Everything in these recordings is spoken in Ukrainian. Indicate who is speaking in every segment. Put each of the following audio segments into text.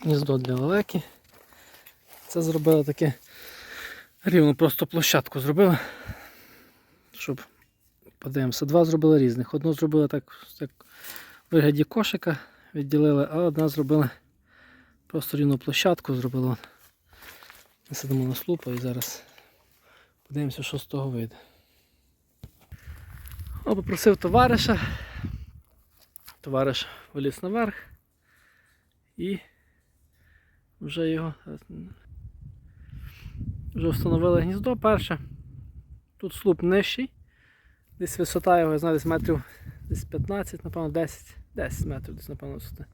Speaker 1: гніздо для лелеки. Це зробили таке рівно, просто площадку зробили. Щоб подивимося, два зробили різних. Одну зробили так, як в вигляді кошика, відділили, а одна зробили просто рівну площадку зробили. Ми сидимо на слупа і зараз подивимося, що з того вийде. О, попросив товариша. Товариш виліз наверх і вже його вже встановили гніздо перше. Тут слуп нижчий. Десь висота його, я знаю, десь метрів десь 15, напевно, 10, 10 метрів десь, напевно, висоти.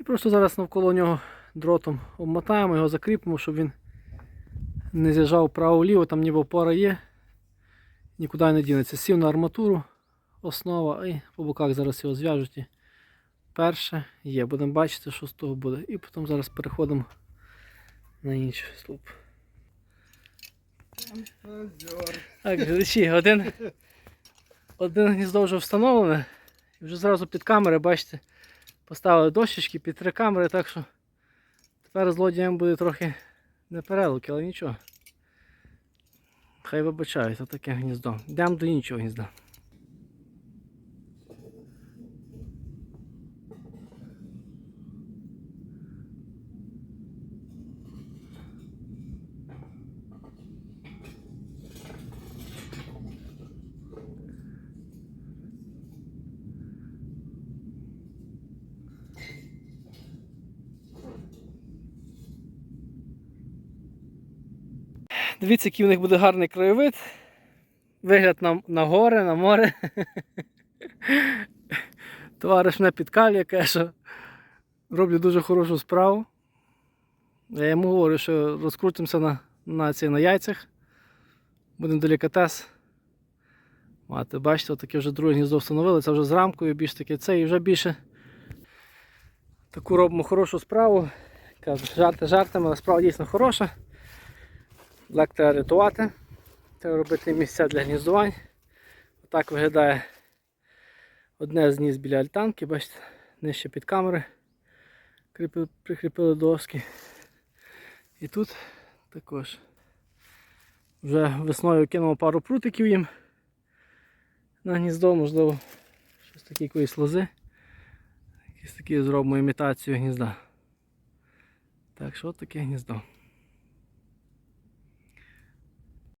Speaker 1: І просто зараз навколо нього дротом обмотаємо, його закріпимо, щоб він не з'їжджав вправо-ліво, там ніби опора є, нікуди не дінеться. Сів на арматуру, основа, і по боках зараз його зв'яжуть. Перше є. Будемо бачити, що з того буде. І потім зараз переходимо на інший слуп. Так, глядачі, один, один гніздо вже встановлене. І вже зразу під камери, бачите, поставили дощечки під три камери, так що тепер злодіям буде трохи не перелуки, але нічого. Хай вибачають, отаке гніздо. Йдемо до іншого гнізда. Дивіться, який в них буде гарний краєвид. Вигляд на, на гори, на море. Товариш мене підкалює, каже, роблю дуже хорошу справу. Я йому говорю, що розкрутимося на, на, ці, на яйцях. Будемо делікатес. Мати, бачите, таке вже друге гніздо встановили, це вже з рамкою, більш таке це і вже більше таку робимо хорошу справу. Кажу, жарти жартами, але справа дійсно хороша. Лек треба рятувати. Треба робити місця для гніздувань. Отак виглядає одне з гнізд біля альтанки, бачите, нижче під камери прикріпили доски. І тут також вже весною кинув пару прутиків їм на гніздо, можливо, щось таке якоїсь лози. Якісь такі зробимо імітацію гнізда. Так що от таке гніздо.